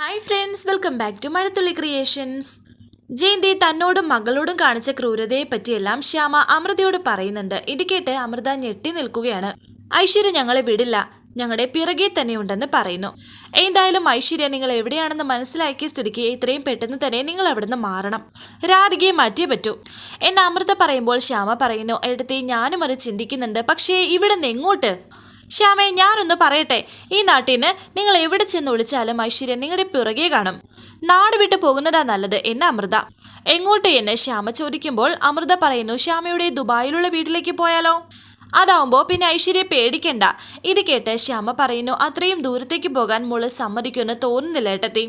Hi friends welcome back to Mazhathulli creations Jayanthi തന്നോടും മകളോടും കാണിച്ച ക്രൂരതയെ പറ്റിയെല്ലാം ശ്യാമ അമൃതയോട് പറയുന്നുണ്ട്. ഇത് കേട്ട് അമൃത ഞെട്ടി നിൽക്കുകയാണ്. ഐശ്വര്യ ഞങ്ങളെ വിടില്ല. ഞങ്ങളുടെ പിറകെ തന്നെയുണ്ടെന്ന് പറയുന്നു. എന്തായാലും ഐശ്വര്യ നിങ്ങൾ എവിടെയാണെന്ന് മനസ്സിലാക്കിയ സ്ഥിതിക്ക് ഇത്രയും പെട്ടെന്ന് തന്നെ നിങ്ങൾ അവിടുന്ന് മാറണം. രാധികയെ മാറ്റിയേ പറ്റൂ. എന്ന് അമൃത പറയുമ്പോൾ ശ്യാമ പറയുന്നു എടുത്തി ഞാനും അത് ചിന്തിക്കുന്നുണ്ട്. പക്ഷേ ഇവിടെ നിന്ന് എങ്ങോട്ട്? ശ്യാമേ ഞാനൊന്ന് പറയട്ടെ. ഈ നാട്ടിന് നിങ്ങൾ എവിടെ ചെന്ന് വിളിച്ചാലും ഐശ്വര്യൻ നിങ്ങളുടെ പിറകെ കാണും. നാട് വിട്ടു പോകുന്നതാ നല്ലത് എന്ന അമൃത. എങ്ങോട്ട് എന്ന് ശ്യാമ ചോദിക്കുമ്പോൾ അമൃത പറയുന്നു ശ്യാമയുടെ ദുബായിലുള്ള വീട്ടിലേക്ക് പോയാലോ? അതാവുമ്പോൾ പിന്നെ ഐശ്വര്യ പേടിക്കണ്ട. ഇത് കേട്ട് ശ്യാമ പറയുന്നു അത്രയും ദൂരത്തേക്ക് പോകാൻ മോൾ സമ്മതിക്കുമെന്ന് തോന്നുന്നില്ല ഏട്ടത്തി.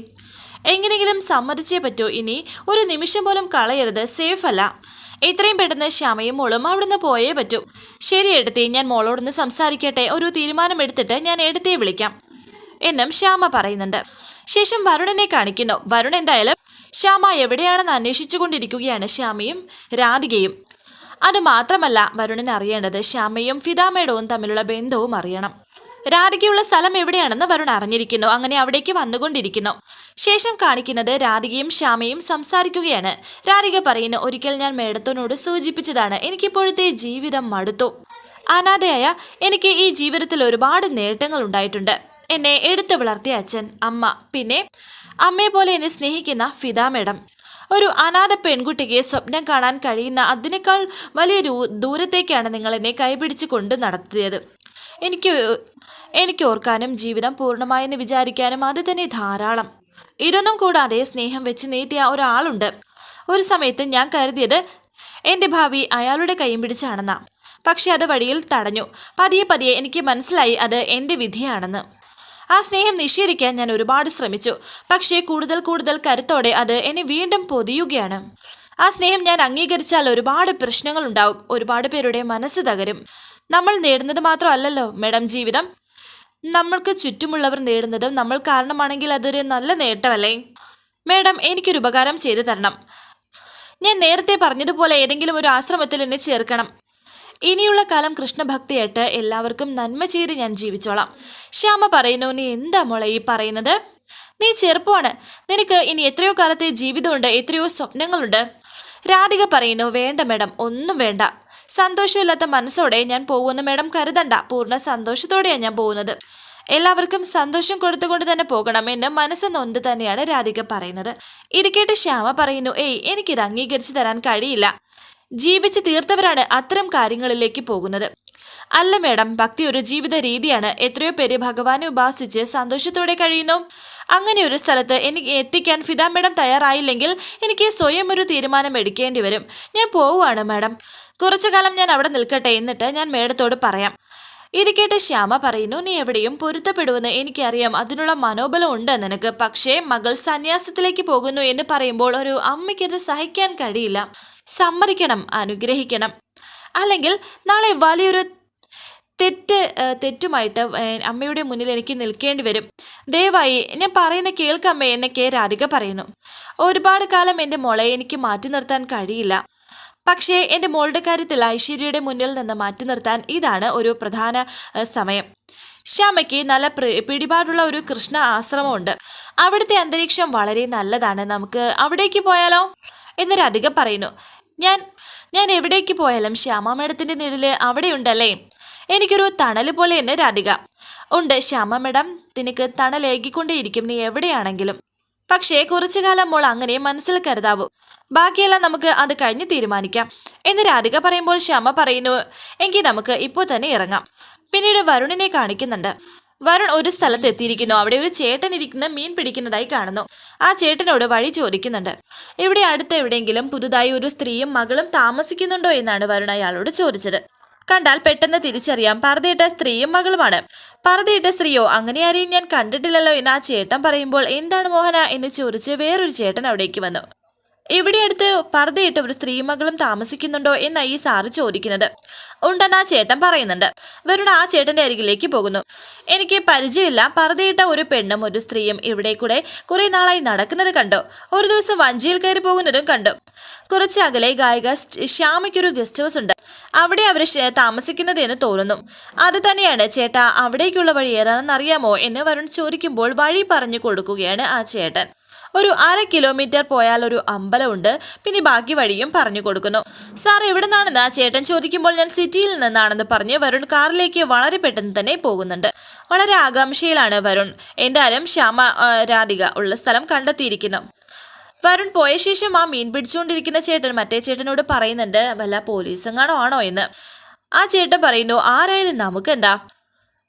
എങ്ങനെയെങ്കിലും സമ്മതിച്ചേ പറ്റൂ. ഇനി ഒരു നിമിഷം പോലും കളയരുത്. സേഫ് അല്ല. ഇത്രയും പെട്ടെന്ന് ശ്യാമയും മോളും അവിടുന്ന് പോയേ പറ്റൂ. ശരി എടുത്തി ഞാൻ മോളോടൊന്ന് സംസാരിക്കട്ടെ. ഒരു തീരുമാനം എടുത്തിട്ട് ഞാൻ എടുത്തേ വിളിക്കാം. എന്നും ശ്യാമ പറയുന്നുണ്ട്. ശേഷം വരുണനെ കാണിക്കുന്നു. വരുൺ എന്തായാലും ശ്യാമ എവിടെയാണെന്ന് അന്വേഷിച്ചുകൊണ്ടിരിക്കുകയാണ് ശ്യാമയും രാധികയും. അത് മാത്രമല്ല വരുണൻ അറിയേണ്ടത് ശ്യാമയും ഫിദാമേഡവും തമ്മിലുള്ള ബന്ധവും അറിയണം. രാധികയുള്ള സ്ഥലം എവിടെയാണെന്ന് വരുൺ അറിഞ്ഞിരിക്കുന്നു. അങ്ങനെ അവിടേക്ക് വന്നുകൊണ്ടിരിക്കുന്നു. ശേഷം കാണിക്കുന്നത് രാധികയും ശ്യാമയും സംസാരിക്കുകയാണ്. രാധിക പറയുന്നു ഒരിക്കൽ ഞാൻ മേഡത്തോനോട് സൂചിപ്പിച്ചതാണ്. എനിക്കിപ്പോഴത്തെ ജീവിതം മടുത്തു. അനാഥയായ എനിക്ക് ഈ ജീവിതത്തിൽ ഒരുപാട് നേട്ടങ്ങൾ ഉണ്ടായിട്ടുണ്ട്. എന്നെ എടുത്തു വളർത്തിയ അച്ഛൻ അമ്മ പിന്നെ അമ്മയെ പോലെ എന്നെ സ്നേഹിക്കുന്ന ഫിദ മേഡം. ഒരു അനാഥ പെൺകുട്ടിക്ക് സ്വപ്നം കാണാൻ കഴിയുന്ന അതിനേക്കാൾ വലിയ ദൂരത്തേക്കാണ് നിങ്ങൾ എന്നെ കൈപിടിച്ച് കൊണ്ട് നടത്തിയത്. എനിക്ക് എനിക്ക് ഓർക്കാനും ജീവിതം പൂർണമായെന്ന് വിചാരിക്കാനും അത് തന്നെ ധാരാളം. ഇതൊന്നും കൂടാതെ സ്നേഹം വെച്ച് നീട്ടിയ ഒരാളുണ്ട്. ഒരു സമയത്ത് ഞാൻ കരുതിയത് എന്റെ ഭാവി അയാളുടെ കൈയും പിടിച്ചാണെന്നാ. പക്ഷെ അത് വഴിയിൽ തടഞ്ഞു. പതിയെ പതിയെ എനിക്ക് മനസ്സിലായി അത് എന്റെ വിധിയാണെന്ന്. ആ സ്നേഹം നിഷേധിക്കാൻ ഞാൻ ഒരുപാട് ശ്രമിച്ചു. പക്ഷേ കൂടുതൽ കൂടുതൽ കരുത്തോടെ അത് എന്നെ വീണ്ടും പൊതിയുകയാണ്. ആ സ്നേഹം ഞാൻ അംഗീകരിച്ചാൽ ഒരുപാട് പ്രശ്നങ്ങൾ ഉണ്ടാവും ഒരുപാട് പേരുടെ മനസ്സ് തകരും. നമ്മൾ നേടുന്നത് മാത്രമല്ലല്ലോ മേഡം ജീവിതം. നമ്മൾക്ക് ചുറ്റുമുള്ളവർ നേടുന്നതും നമ്മൾ കാരണമാണെങ്കിൽ അതൊരു നല്ല നേട്ടമല്ലേ? മേഡം എനിക്കൊരു ഉപകാരം ചെയ്തു തരണം. ഞാൻ നേരത്തെ പറഞ്ഞതുപോലെ ഏതെങ്കിലും ഒരു ആശ്രമത്തിൽ എന്നെ ചേർക്കണം. ഇനിയുള്ള കാലം കൃഷ്ണഭക്തിയായിട്ട് എല്ലാവർക്കും നന്മ ചെയ്ത് ഞാൻ ജീവിച്ചോളാം. ശ്യാമ പറയുന്നു നീ എന്താ മോളെ ഈ പറയുന്നത്? നീ ചെറുപ്പമാണ്. നിനക്ക് ഇനി എത്രയോ കാലത്തെ ജീവിതമുണ്ട് എത്രയോ സ്വപ്നങ്ങളുണ്ട്. രാധിക പറയുന്നു വേണ്ട മേഡം ഒന്നും വേണ്ട. സന്തോഷമില്ലാത്ത മനസ്സോടെ ഞാൻ പോകുന്ന മേഡം കരുതണ്ട. പൂർണ സന്തോഷത്തോടെയാണ് ഞാൻ പോകുന്നത്. എല്ലാവർക്കും സന്തോഷം കൊടുത്തുകൊണ്ട് തന്നെ പോകണമെന്ന് മനസ്സ് നൊന്ത് തന്നെയാണ് രാധിക പറയുന്നത്. ഇരിക്കേട്ട് കേട്ട് ശ്യാമ പറയുന്നു ഏയ് എനിക്കിത് അംഗീകരിച്ചു തരാൻ കഴിയില്ല. ജീവിച്ച് തീർത്തവരാണ് അത്തരം കാര്യങ്ങളിലേക്ക് പോകുന്നത്. അല്ല മേഡം ഭക്തി ഒരു ജീവിത രീതിയാണ്. എത്രയോ പേര് ഭഗവാനെ ഉപാസിച്ച് സന്തോഷത്തോടെ കഴിയുന്നു. അങ്ങനെ ഒരു സ്ഥലത്ത് എനിക്ക് എത്തിക്കാൻ ഫിദ മേഡം തയ്യാറായില്ലെങ്കിൽ എനിക്ക് സ്വയം ഒരു തീരുമാനം എടുക്കേണ്ടി വരും. ഞാൻ പോവുകയാണ് മാഡം. കുറച്ചു കാലം ഞാൻ അവിടെ നിൽക്കട്ടെ എന്നിട്ട് ഞാൻ മേഡത്തോട് പറയാം. ഇത് കേട്ട് ശ്യാമ പറയുന്നു. നീ എവിടെയും പൊരുത്തപ്പെടുമെന്ന് എനിക്കറിയാം. അതിനുള്ള മനോബലം ഉണ്ട് നിനക്ക്. പക്ഷേ മകൾ സന്യാസത്തിലേക്ക് പോകുന്നു എന്ന് പറയുമ്പോൾ ഒരു അമ്മയ്ക്കത് സഹിക്കാൻ കഴിയില്ല. സമ്മതിക്കണം അനുഗ്രഹിക്കണം. അല്ലെങ്കിൽ നാളെ വലിയൊരു തെറ്റ് തെറ്റുമായിട്ട് അമ്മയുടെ മുന്നിൽ എനിക്ക് നിൽക്കേണ്ടി വരും. ദയവായി ഞാൻ പറയുന്ന കേൾക്കമ്മേ കെ രാധിക പറയുന്നു. ഒരുപാട് കാലം എന്റെ മോളെ എനിക്ക് മാറ്റി നിർത്താൻ കഴിയില്ല. പക്ഷേ എന്റെ മോളുടെ കാര്യത്തിൽ ഐശ്വര്യയുടെ മുന്നിൽ നിന്ന് മാറ്റി നിർത്താൻ ഇതാണ് ഒരു പ്രധാന സമയം. ശ്യാമയ്ക്ക് നല്ല പിടിപാടുള്ള ഒരു കൃഷ്ണ ആശ്രമമുണ്ട്. അവിടുത്തെ അന്തരീക്ഷം വളരെ നല്ലതാണ്. നമുക്ക് അവിടേക്ക് പോയാലോ? എന്നൊരു അധികം പറയുന്നു. ഞാൻ ഞാൻ എവിടേക്ക് പോയാലും ശ്യാമ മേഡത്തിന്റെ നിഴൽ അവിടെയുണ്ടല്ലേ? എനിക്കൊരു തണൽ പോലെ എന്ന് രാധിക ഉണ്ട് ശ്യാമ മേഡം നിനക്ക് തണലേകിക്കൊണ്ടേയിരിക്കും. നീ എവിടെയാണെങ്കിലും. പക്ഷേ കുറച്ചു കാലം മോൾ അങ്ങനെ മനസ്സിൽ കരുതാവൂ. ബാക്കിയെല്ലാം നമുക്ക് അത് കഴിഞ്ഞ് തീരുമാനിക്കാം. എന്ന് രാധിക പറയുമ്പോൾ ശ്യാമ പറയുന്നു എങ്കിൽ നമുക്ക് ഇപ്പോൾ തന്നെ ഇറങ്ങാം. പിന്നീട് വരുണിനെ കാണിക്കുന്നുണ്ട്. വരുൺ ഒരു സ്ഥലത്ത് എത്തിയിരിക്കുന്നു. അവിടെ ഒരു ചേട്ടൻ ഇരിക്കുന്ന മീൻ പിടിക്കുന്നതായി കാണുന്നു. ആ ചേട്ടനോട് വഴി ചോദിക്കുന്നുണ്ട്. ഇവിടെ അടുത്ത് എവിടെയെങ്കിലും പുതുതായി ഒരു സ്ത്രീയും മകളും താമസിക്കുന്നുണ്ടോ? എന്നാണ് വരുൺ അയാളോട് ചോദിച്ചത്. കണ്ടാൽ പെട്ടെന്ന് തിരിച്ചറിയാം. പർദ്ദയിട്ട സ്ത്രീയും മകളുമാണ്. പർദ്ദയിട്ട സ്ത്രീയോ അങ്ങനെ ആരെയും ഞാൻ കണ്ടിട്ടില്ലല്ലോ എന്ന് ആ ചേട്ടൻ പറയുമ്പോൾ എന്താണ് മോഹന എന്ന് ചോദിച്ച് വേറൊരു ചേട്ടൻ അവിടേക്ക് വന്നു. ഇവിടെ അടുത്ത് പറതിയിട്ട് ഒരു സ്ത്രീമകളും താമസിക്കുന്നുണ്ടോ എന്നാ ഈ സാറ് ചോദിക്കുന്നത്. ഉണ്ടെന്ന് ആ ചേട്ടൻ പറയുന്നുണ്ട്. വരുടെ ആ ചേട്ടന്റെ അരികിലേക്ക് പോകുന്നു. എനിക്ക് പരിചയമില്ല. പർദ്ദയിട്ട ഒരു പെണ്ണും ഒരു സ്ത്രീയും ഇവിടെ കൂടെ കുറെ നാളായി നടക്കുന്നത് കണ്ടു. ഒരു ദിവസം വഞ്ചിയിൽ കയറി പോകുന്നതും കണ്ടു. കുറച്ച് അകലെ ഗായിക ശ്യാമയ്ക്കൊരു ഗസ്റ്റ് ഹൗസ് ഉണ്ട്. അവിടെ അവർ താമസിക്കുന്നത് എന്ന് തോന്നുന്നു. അത് തന്നെയാണ് ചേട്ടാ അവിടേക്കുള്ള വഴി ഏതാണെന്ന് അറിയാമോ എന്ന് വരുൺ ചോദിക്കുമ്പോൾ വഴി പറഞ്ഞു കൊടുക്കുകയാണ് ആ ചേട്ടൻ. ഒരു അര കിലോമീറ്റർ പോയാൽ ഒരു അമ്പലമുണ്ട് പിന്നെ ബാക്കി വഴിയും പറഞ്ഞു കൊടുക്കുന്നു. സാർ എവിടെ നിന്നാണെന്ന് ആ ചേട്ടൻ ചോദിക്കുമ്പോൾ ഞാൻ സിറ്റിയിൽ നിന്നാണെന്ന് പറഞ്ഞ് വരുൺ കാറിലേക്ക് വളരെ പെട്ടെന്ന് തന്നെ പോകുന്നുണ്ട്. വളരെ ആകാംക്ഷയിലാണ് വരുൺ. എന്തായാലും ശ്യാമ രാധിക ഉള്ള സ്ഥലം കണ്ടെത്തിയിരിക്കുന്നു. വരുൺ പോയ ശേഷം ആ മീൻ പിടിച്ചുകൊണ്ടിരിക്കുന്ന ചേട്ടൻ മറ്റേ ചേട്ടനോട് പറയുന്നുണ്ട് വല്ല പോലീസെങ്ങാണോ ആണോ എന്ന്. ആ ചേട്ടൻ പറയുന്നു ആരായാലും നമുക്കെന്താ?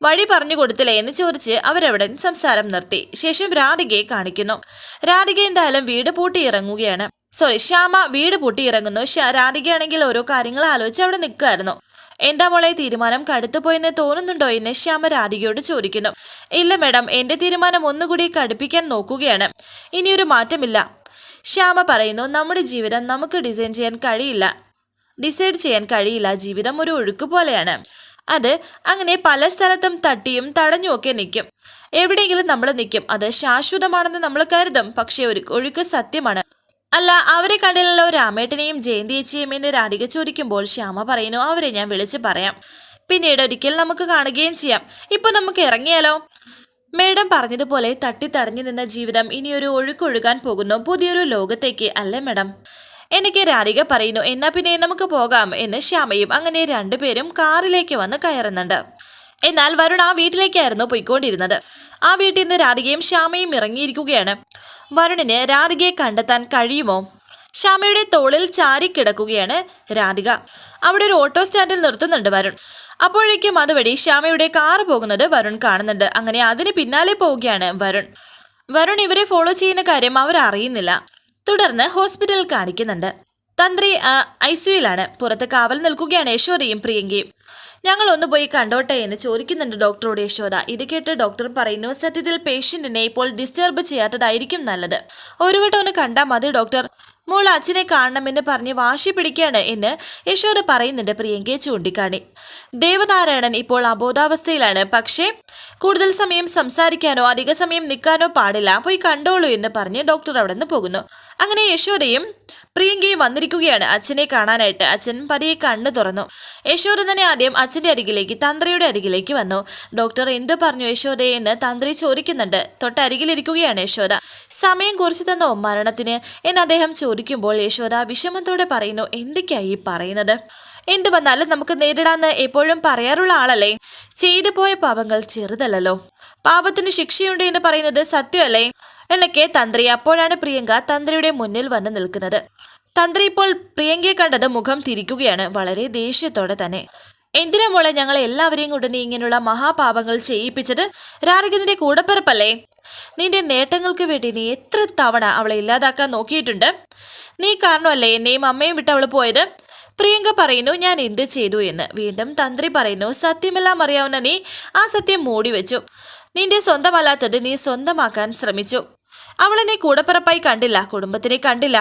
വഴി പറഞ്ഞു കൊടുത്തില്ലേ എന്ന് ചോദിച്ച് അവരവിടെ സംസാരം നിർത്തി. ശേഷം രാധികയെ കാണിക്കുന്നു. രാധിക എന്തായാലും വീട് പൂട്ടി ഇറങ്ങുകയാണ്. സോറി ശ്യാമ വീട് പൂട്ടി ഇറങ്ങുന്നു. രാധികയാണെങ്കിൽ ഓരോ കാര്യങ്ങൾ ആലോചിച്ച് അവിടെ നിൽക്കുമായിരുന്നു എന്താ മോളെ തീരുമാനം കടുത്തുപോയെന്ന് തോന്നുന്നുണ്ടോ എന്ന് ശ്യാമ രാധികയോട് ചോദിക്കുന്നു. ഇല്ല മേഡം എന്റെ തീരുമാനം ഒന്നുകൂടി കടുപ്പിക്കാൻ നോക്കുകയാണ്. ഇനിയൊരു മാറ്റമില്ല. ശ്യാമ പറയുന്നു നമ്മുടെ ജീവിതം നമുക്ക് ഡിസൈൻ ചെയ്യാൻ കഴിയില്ല. ഡിസൈഡ് ചെയ്യാൻ കഴിയില്ല. ജീവിതം ഒരു ഒഴുക്ക് പോലെയാണ്. അത് അങ്ങനെ പല സ്ഥലത്തും തട്ടിയും തടഞ്ഞുമൊക്കെ നിൽക്കും. എവിടെയെങ്കിലും നമ്മൾ നിൽക്കും. അത് ശാശ്വതമാണെന്ന് നമ്മൾ കരുതും. പക്ഷേ ഒരു ഒഴുക്ക് സത്യമാണ്. അല്ല അവരെ കണ്ടില്ലല്ലോ. രാമേട്ടനെയും ജയന്തിയേച്ചിയും എന്ന് രാധിക ചോദിക്കുമ്പോൾ ശ്യാമ പറയുന്നു അവരെ ഞാൻ വിളിച്ച് പറയാം. പിന്നീട് ഒരിക്കൽ നമുക്ക് കാണുകയും ചെയ്യാം. ഇപ്പൊ നമുക്ക് ഇറങ്ങിയാലോ? മേഡം പറഞ്ഞതുപോലെ തട്ടിത്തടഞ്ഞു നിന്ന ജീവിതം ഇനിയൊരു ഒഴുക്കൊഴുകാൻ പോകുന്നു. പുതിയൊരു ലോകത്തേക്ക് അല്ലേ മേഡം? എനിക്ക് രാധിക പറയുന്നു എന്നാ പിന്നെ നമുക്ക് പോകാം എന്ന് ശ്യാമയും അങ്ങനെ രണ്ടുപേരും കാറിലേക്ക് വന്ന് കയറുന്നുണ്ട്. എന്നാൽ വരുൺ ആ വീട്ടിലേക്കായിരുന്നു പോയിക്കൊണ്ടിരുന്നത്. ആ വീട്ടിൽ നിന്ന് രാധികയും ശ്യാമയും ഇറങ്ങിയിരിക്കുകയാണ്. വരുണിന് രാധികയെ കണ്ടെത്താൻ കഴിയുമോ? ശ്യാമയുടെ തോളിൽ ചാരി കിടക്കുകയാണ് രാധിക. അവിടെ ഒരു ഓട്ടോ സ്റ്റാൻഡിൽ നിർത്തുന്നുണ്ട് വരുൺ. അപ്പോഴേക്കും അതുവഴി ശ്യാമയുടെ കാർ പോകുന്നത് വരുൺ കാണുന്നുണ്ട്. അങ്ങനെ അതിന് പിന്നാലെ പോവുകയാണ് വരുൺ. വരുൺ ഇവരെ ഫോളോ ചെയ്യുന്ന കാര്യം അവർ അറിയുന്നില്ല. തുടർന്ന് ഹോസ്പിറ്റലിൽ കാണിക്കുന്നുണ്ട്. തന്ത്രി ഐ സിയുലാണ് പുറത്ത് കാവൽ നിൽക്കുകയാണ് യശോദയും പ്രിയങ്കയും. ഞങ്ങൾ ഒന്ന് പോയി കണ്ടോട്ടെ എന്ന് ചോദിക്കുന്നുണ്ട് ഡോക്ടറോട് യശോദ. ഇത് കേട്ട് ഡോക്ടർ പറയുന്നു സത്യത്തിൽ പേഷ്യന്റിനെ ഇപ്പോൾ ഡിസ്റ്റർബ് ചെയ്യാത്തതായിരിക്കും നല്ലത്. ഒരു വട്ടം ഒന്ന് കണ്ടാൽ മതി ഡോക്ടർ മോൾ അച്ഛനെ കാണണമെന്ന് പറഞ്ഞ് വാശി പിടിക്കുകയാണ് എന്ന് യശോദ പറയുന്നുണ്ട് പ്രിയങ്കയെ ചൂണ്ടിക്കാണി. ദേവനാരായണൻ ഇപ്പോൾ അബോധാവസ്ഥയിലാണ്. പക്ഷേ കൂടുതൽ സമയം സംസാരിക്കാനോ അധിക സമയം നിൽക്കാനോ പാടില്ല. പോയി കണ്ടോളൂ എന്ന് പറഞ്ഞ് ഡോക്ടർ അവിടെ നിന്ന് പോകുന്നു. അങ്ങനെ യശോദയും പ്രിയങ്കയും വന്നിരിക്കുകയാണ് അച്ഛനെ കാണാനായിട്ട്. അച്ഛൻ പതിയെ കണ്ണു തുറന്നു. യശോദ തന്നെ ആദ്യം അച്ഛന്റെ അരികിലേക്ക് തന്ത്രിയുടെ അരികിലേക്ക് വന്നു. ഡോക്ടർ എന്തു പറഞ്ഞു യശോദയെ എന്ന് തന്ത്രി ചോദിക്കുന്നുണ്ട്. തൊട്ടരികിലിരിക്കുകയാണ് യശോദ. സമയം കുറിച്ചു തന്നോ മരണത്തിന് എന്ന് അദ്ദേഹം ചോദിക്കുമ്പോൾ യശോദ വിഷമത്തോടെ പറയുന്നു എന്തൊക്കെയായി പറയുന്നത്? എന്ത് വന്നാലും നമുക്ക് നേരിടാന്ന് എപ്പോഴും പറയാറുള്ള ആളല്ലേ? ചെയ്തു പോയ പാപങ്ങൾ ചെറുതല്ലല്ലോ. പാപത്തിന് ശിക്ഷയുണ്ട് എന്ന് പറയുന്നത് സത്യമല്ലേ? എന്നൊക്കെ തന്ത്രി അപ്പോഴാണ് പ്രിയങ്ക തന്ത്രിയുടെ മുന്നിൽ വന്ന് നിൽക്കുന്നത്. തന്ത്രി ഇപ്പോൾ പ്രിയങ്കയെ കണ്ടത് മുഖം തിരിക്കുകയാണ് വളരെ ദേഷ്യത്തോടെ തന്നെ. എന്തിനാ മോളെ ഞങ്ങൾ എല്ലാവരെയും കൊണ്ട് നീ ഇങ്ങനെയുള്ള മഹാപാപങ്ങൾ ചെയ്യിപ്പിച്ചത്? രാരകിന്റെ കൂടപ്പിറപ്പല്ലേ? നിന്റെ നേട്ടങ്ങൾക്ക് വേണ്ടി നീ എത്ര തവണ അവളെ ഇല്ലാതാക്കാൻ നോക്കിയിട്ടുണ്ട്? നീ കാരണമല്ലേ എന്നെയും അമ്മയും വിട്ട് അവൾ പോയത്? പ്രിയങ്ക പറയുന്നു ഞാൻ എന്ത് ചെയ്തു? എന്ന്. വീണ്ടും തന്ത്രി പറയുന്നു സത്യമെല്ലാം അറിയാവുന്ന നീ ആ സത്യം മൂടി വെച്ചു നിന്റെ സ്വന്തമല്ലാത്തത് നീ സ്വന്തമാക്കാൻ ശ്രമിച്ചു. അവളെ നീ കൂടപ്പിറപ്പായി കണ്ടില്ല കുടുംബത്തിനെ കണ്ടില്ല.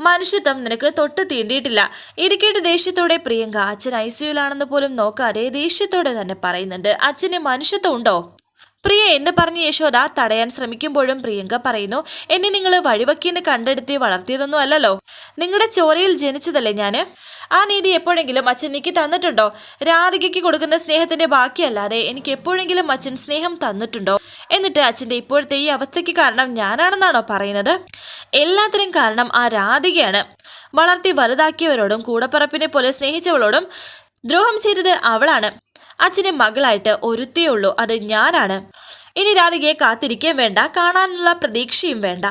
മനുഷ്യത്വം നിനക്ക് തൊട്ട് തീണ്ടിയിട്ടില്ല. ഇരിക്കേണ്ട ദേഷ്യത്തോടെ പ്രിയങ്ക അച്ഛൻ ഐ സിയുലാണെന്ന് പോലും നോക്കാതെ ദേഷ്യത്തോടെ തന്നെ പറയുന്നുണ്ട്. അച്ഛന് മനുഷ്യത്വം ഉണ്ടോ? പ്രിയ എന്ന് പറഞ്ഞ് യശോദ തടയാൻ ശ്രമിക്കുമ്പോഴും പ്രിയങ്ക പറയുന്നു എന്നെ നിങ്ങൾ വഴിവക്കീന്ന് കണ്ടെടുത്തി വളർത്തിയതൊന്നും അല്ലല്ലോ. നിങ്ങളുടെ ചോരയിൽ ജനിച്ചതല്ലേ ഞാൻ? ആ നീതി എപ്പോഴെങ്കിലും അച്ഛൻ എനിക്ക് തന്നിട്ടുണ്ടോ? രാധികയ്ക്ക് കൊടുക്കുന്ന സ്നേഹത്തിന്റെ ബാക്കിയല്ലാതെ എനിക്ക് എപ്പോഴെങ്കിലും അച്ഛൻ സ്നേഹം തന്നിട്ടുണ്ടോ? എന്നിട്ട് അച്ഛന്റെ ഇപ്പോഴത്തെ ഈ അവസ്ഥയ്ക്ക് കാരണം ഞാനാണെന്നാണോ പറയുന്നത്? എല്ലാത്തിനും കാരണം ആ രാധികയാണ്. വളർത്തി വലുതാക്കിയവരോടും കൂടപ്പറപ്പിനെ പോലെ സ്നേഹിച്ചവളോടും ദ്രോഹം ചെയ്തത് അവളാണ്. അച്ഛന്റെ മകളായിട്ട് ഒരുത്തിയേ ഉള്ളൂ അത് ഞാനാണ്. ഇനി രാധികയെ കാത്തിരിക്കാൻ വേണ്ട കാണാനുള്ള പ്രതീക്ഷയും വേണ്ട.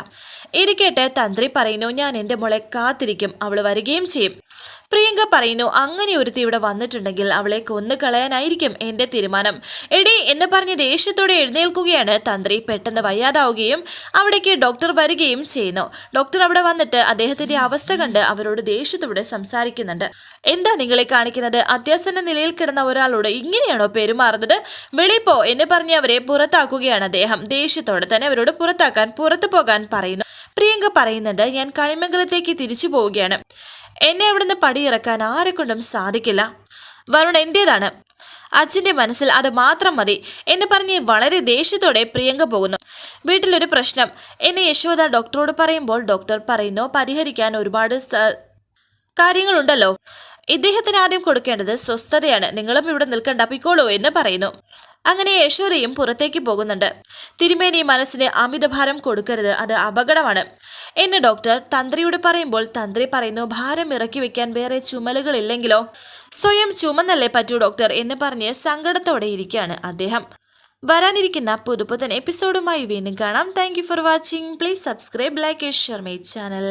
ഇരിക്കട്ടെ തന്ത്രി പറയുന്നു ഞാൻ എന്റെ മോളെ കാത്തിരിക്കും അവൾ വരികയും ചെയ്യും. പ്രിയങ്ക പറയുന്നു അങ്ങനെ ഒരുത്തി ഇവിടെ വന്നിട്ടുണ്ടെങ്കിൽ അവളെ കൊന്നു കളയാനായിരിക്കും എന്റെ തീരുമാനം. എടി എന്ന് പറഞ്ഞ് ദേഷ്യത്തോടെ എഴുന്നേൽക്കുകയാണ് തന്ത്രി. പെട്ടെന്ന് വയ്യാതാവുകയും അവിടേക്ക് ഡോക്ടർ വരികയും ചെയ്യുന്നു. ഡോക്ടർ അവിടെ വന്നിട്ട് അദ്ദേഹത്തിന്റെ അവസ്ഥ കണ്ട് അവരോട് ദേഷ്യത്തോടെ സംസാരിക്കുന്നുണ്ട്. എന്താ നിങ്ങളെ കാണിക്കുന്നത്? അത്യാസന്ന നിലയിൽ കിടന്ന ഒരാളോട് ഇങ്ങനെയാണോ പെരുമാറുന്നത്? വെളിപ്പോ എന്ന് പറഞ്ഞ് അവരെ പുറത്താക്കുകയാണ് അദ്ദേഹം. ദേഷ്യത്തോടെ തന്നെ അവരോട് പുറത്താക്കാൻ പുറത്തു പോകാൻ പറയുന്നു. പ്രിയങ്ക പറയുന്നുണ്ട് ഞാൻ കണിമംഗലത്തേക്ക് തിരിച്ചു പോവുകയാണ്. എന്നെ അവിടുന്ന് പടിയിറക്കാൻ ആരെ കൊണ്ടും സാധിക്കില്ല. വരുൺ എന്റേതാണ്? അച്ഛന്റെ മനസ്സിൽ അത് മാത്രം മതി. എന്ന് പറഞ്ഞ് വളരെ ദേഷ്യത്തോടെ പ്രിയങ്ക പോകുന്നു. വീട്ടിലൊരു പ്രശ്നം. എന്നെ യശോദ ഡോക്ടറോട് പറയുമ്പോൾ ഡോക്ടർ പറയുന്നു പരിഹരിക്കാൻ ഒരുപാട് കാര്യങ്ങളുണ്ടല്ലോ. ഇദ്ദേഹത്തിന് ആദ്യം കൊടുക്കേണ്ടത് സ്വസ്ഥതയാണ്. നിങ്ങളും ഇവിടെ നിൽക്കണ്ട. പിക്കോളൂ എന്ന് പറയുന്നു. അങ്ങനെ യശോദയും പുറത്തേക്ക് പോകുന്നുണ്ട്. തിരുമേനി മനസ്സിന് അമിതഭാരം കൊടുക്കരുത് അത് അപകടമാണ്. എന്ന് ഡോക്ടർ തന്ത്രിയോട് പറയുമ്പോൾ തന്ത്രി പറയുന്നു ഭാരം ഇറക്കി വെക്കാൻ വേറെ ചുമലുകളില്ലെങ്കിലോ? സ്വയം ചുമന്നല്ലേ പറ്റൂ ഡോക്ടർ എന്ന് പറഞ്ഞ് സങ്കടത്തോടെ ഇരിക്കുകയാണ് അദ്ദേഹം. വരാനിരിക്കുന്ന പുതുപുതൻ എപ്പിസോഡുമായി വീണ്ടും കാണാം. Thank for watching please subscribe like share my channel